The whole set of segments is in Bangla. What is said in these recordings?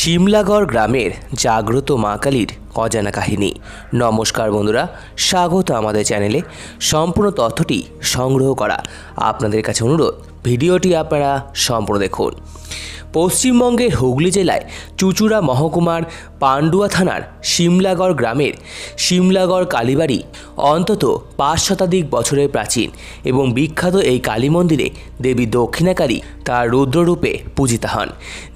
শিমলাগড় গ্রামের জাগ্রত মা কালীর অজানা কাহিনী। নমস্কার বন্ধুরা, স্বাগত আমাদের চ্যানেলে। সম্পূর্ণ তথ্যটি সংগ্রহ করা আপনাদের কাছে অনুরোধ। ভিডিওটি আপনারা সম্পূর্ণ দেখুন। পশ্চিমবঙ্গের হুগলি জেলায় চুচুড়া মহকুমার পান্ডুয়া থানার শিমলাগড় গ্রামের শিমলাগড় কালীবাড়ি অন্তত পাঁচ শতাধিক বছরের প্রাচীন এবং বিখ্যাত এই কালী মন্দিরে দেবী দক্ষিণাকালী তার রুদ্ররূপে পূজিতা হন।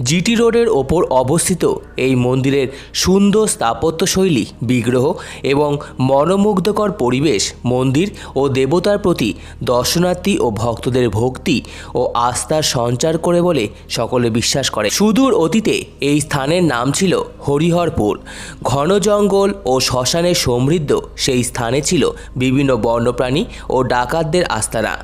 জিটি রোডের ওপর অবস্থিত এই মন্দিরের সুন্দর স্থাপত্যশৈলী বিগ্রহ এবং মনোমুগ্ধকর পরিবেশ মন্দির ও দেবতার প্রতি দর্শনার্থী ও ভক্তদের ভক্তি ও আস্থার সঞ্চার করে বলে সকলে বিশ্বাস করে। সুদূর অতীতে এই স্থানের নাম ছিল হরিহরপুর। ঘন জঙ্গল ও শ্মশানে সমৃদ্ধ সেই স্থানে ছিল বিভিন্ন বন্যপ্রাণী ও ডাকাতদের আস্তানা।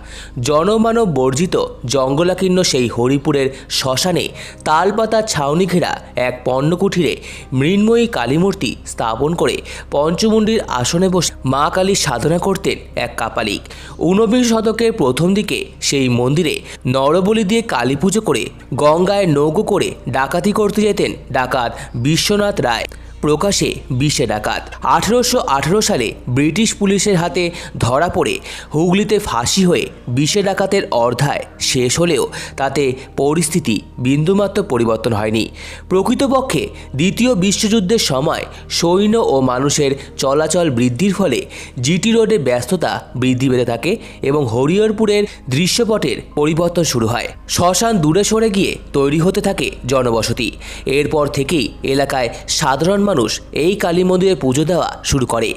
জনমানব বর্জিত জঙ্গলাকীর্ণ সেই হরিপুরের শ্মশানে তালপাতার ছাউনি ঘেরা এক পণ্যকুঠিরে মৃন্ময়ী কালীমূর্তি স্থাপন করে পঞ্চমুণ্ডির আসনে বসে মা কালীর সাধনা করতেন এক কাপালিক। ঊনবিংশ শতকের প্রথম দিকে সেই মন্দিরে নরবলি দিয়ে কালী পুজো করে গঙ্গায় নৌকো করে ডাকাতি করতে যেতেন ডাকাত বিশ্বনাথ রায়। প্রকাশে বিশে ডাকাত। আঠেরোশো আঠেরো সালে ব্রিটিশ পুলিশের হাতে ধরা পড়ে হুগলিতে ফাঁসি হয়ে বিশে ডাকাতের অর্ধায় শেষ হলেও তাতে পরিস্থিতি বিন্দুমাত্র পরিবর্তন হয়নি। প্রকৃতপক্ষে দ্বিতীয় বিশ্বযুদ্ধের সময় সৈন্য ও মানুষের চলাচল বৃদ্ধির ফলে জিটি রোডে ব্যস্ততা বৃদ্ধি পেতে থাকে এবং হরিহরপুরের দৃশ্যপটের পরিবর্তন শুরু হয়। শ্মশান দূরে সরে গিয়ে তৈরি হতে থাকে জনবসতি। এরপর থেকেই এলাকায় সাধারণ মানুষ এই কালী মন্দিরে পুজো দেওয়া শুরু করে।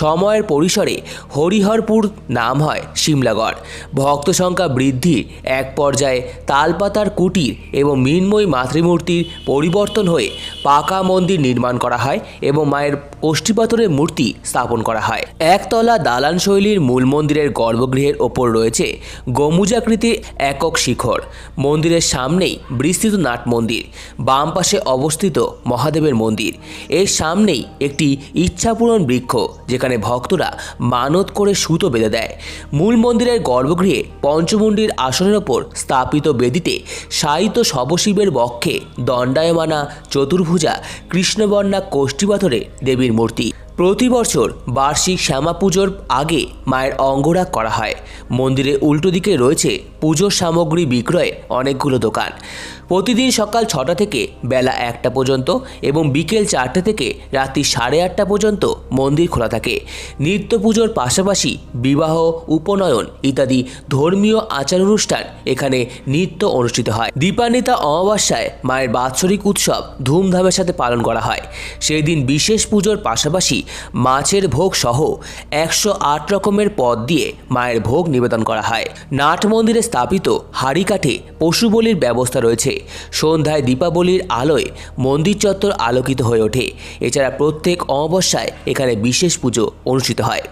সময়ের পরিসরে হরিহরপুর নাম হয় শিমলাগড়। ভক্ত সংখ্যা বৃদ্ধির এক পর্যায়ে তালপাতার কুটির এবং মৃন্ময়ী মাতৃমূর্তির পরিবর্তন হয়ে পাকা মন্দির নির্মাণ করা হয় এবং মায়ের কোষ্ঠীপাথরের মূর্তি স্থাপন করা হয়। একতলা দালান শৈলীর মূল মন্দিরের গর্ভগৃহের ওপর রয়েছে গম্বুজাকৃতির একক শিখর। মন্দিরের সামনেই বিস্তৃত নাট মন্দির, বাম পাশে অবস্থিত মহাদেবের মন্দির। এর সামনেই একটি ইচ্ছাপূরণ বৃক্ষ, যেখানে ভক্তরা মানত করে সুতো বেঁধে দেয়। মূল মন্দিরের গর্ভগৃহে পঞ্চমুণ্ডির আসনের ওপর স্থাপিত বেদিতে সাহিত্য শবশিবের বক্ষে দণ্ডায়মানা, চতুর্ভুজা, কৃষ্ণবর্ণা, কোষ্ঠীপাথরে দেবীর মূর্তি। প্রতি বছর বার্ষিক শ্যামা পুজোর আগে মায়ের অঙ্গরাগ করা হয়। মন্দিরের উল্টো দিকে রয়েছে পুজোর সামগ্রী বিক্রয়ে অনেকগুলো দোকান। প্রতিদিন সকাল ছটা থেকে বেলা একটা পর্যন্ত এবং বিকেল চারটে থেকে রাত্রি সাড়ে আটটা পর্যন্ত মন্দির খোলা থাকে। নিত্য পুজোর পাশাপাশি বিবাহ, উপনয়ন ইত্যাদি ধর্মীয় আচার অনুষ্ঠান এখানে নিত্য অনুষ্ঠিত হয়। দীপান্বিতা অমাবস্যায় মায়ের বাৎসরিক উৎসব ধুমধামের সাথে পালন করা হয়। সেই দিন বিশেষ পুজোর পাশাপাশি মাছের ভোগ সহ একশো আট রকমের পদ দিয়ে মায়ের ভোগ নিবেদন করা হয়। নাট মন্দিরে স্থাপিত হাড়ি কাঠে পশু বলির ব্যবস্থা রয়েছে। সন্ধ্যায় দীপাবলির আলোয় মন্দির চত্বর আলোকিত হয়ে ওঠে। এছাড়া প্রত্যেক অমাবস্যায় এখানে বিশেষ পুজো অনুষ্ঠিত হয়।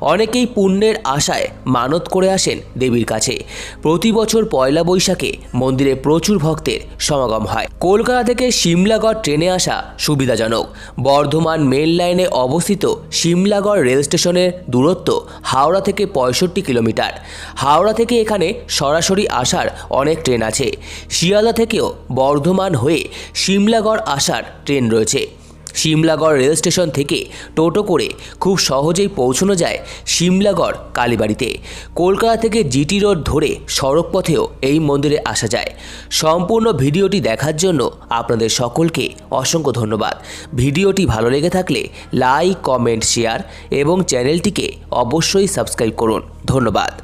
অনেকেই পুণ্যের আশায় মানত করে আসেন দেবীর কাছে। প্রতি বছর পয়লা বৈশাখে মন্দিরে প্রচুর ভক্তের সমাগম হয়। কলকাতা থেকে সিমলাগড় ট্রেনে আসা সুবিধাজনক। বর্ধমান মেল লাইনে অবস্থিত সিমলাগড় রেল স্টেশনের দূরত্ব হাওড়া থেকে পঁয়ষট্টি কিলোমিটার। হাওড়া থেকে এখানে সরাসরি আসার অনেক ট্রেন আছে। শিয়ালদা থেকেও বর্ধমান হয়ে সিমলাগড় আসার ট্রেন রয়েছে। সিমলাগড় রেল স্টেশন থেকে টোটো করে খুব সহজেই পৌঁছানো যায় সিমলাগড় কালীবাড়িতে। কলকাতা থেকে জিটি রোড ধরে সড়ক পথেও এই মন্দিরে আসা যায়। সম্পূর্ণ ভিডিওটি দেখার জন্য আপনাদের সকলকে অসংখ্য ধন্যবাদ। ভিডিওটি ভালো লেগে থাকলে লাইক, কমেন্ট, শেয়ার এবং চ্যানেলটিকে অবশ্যই সাবস্ক্রাইব করুন। ধন্যবাদ।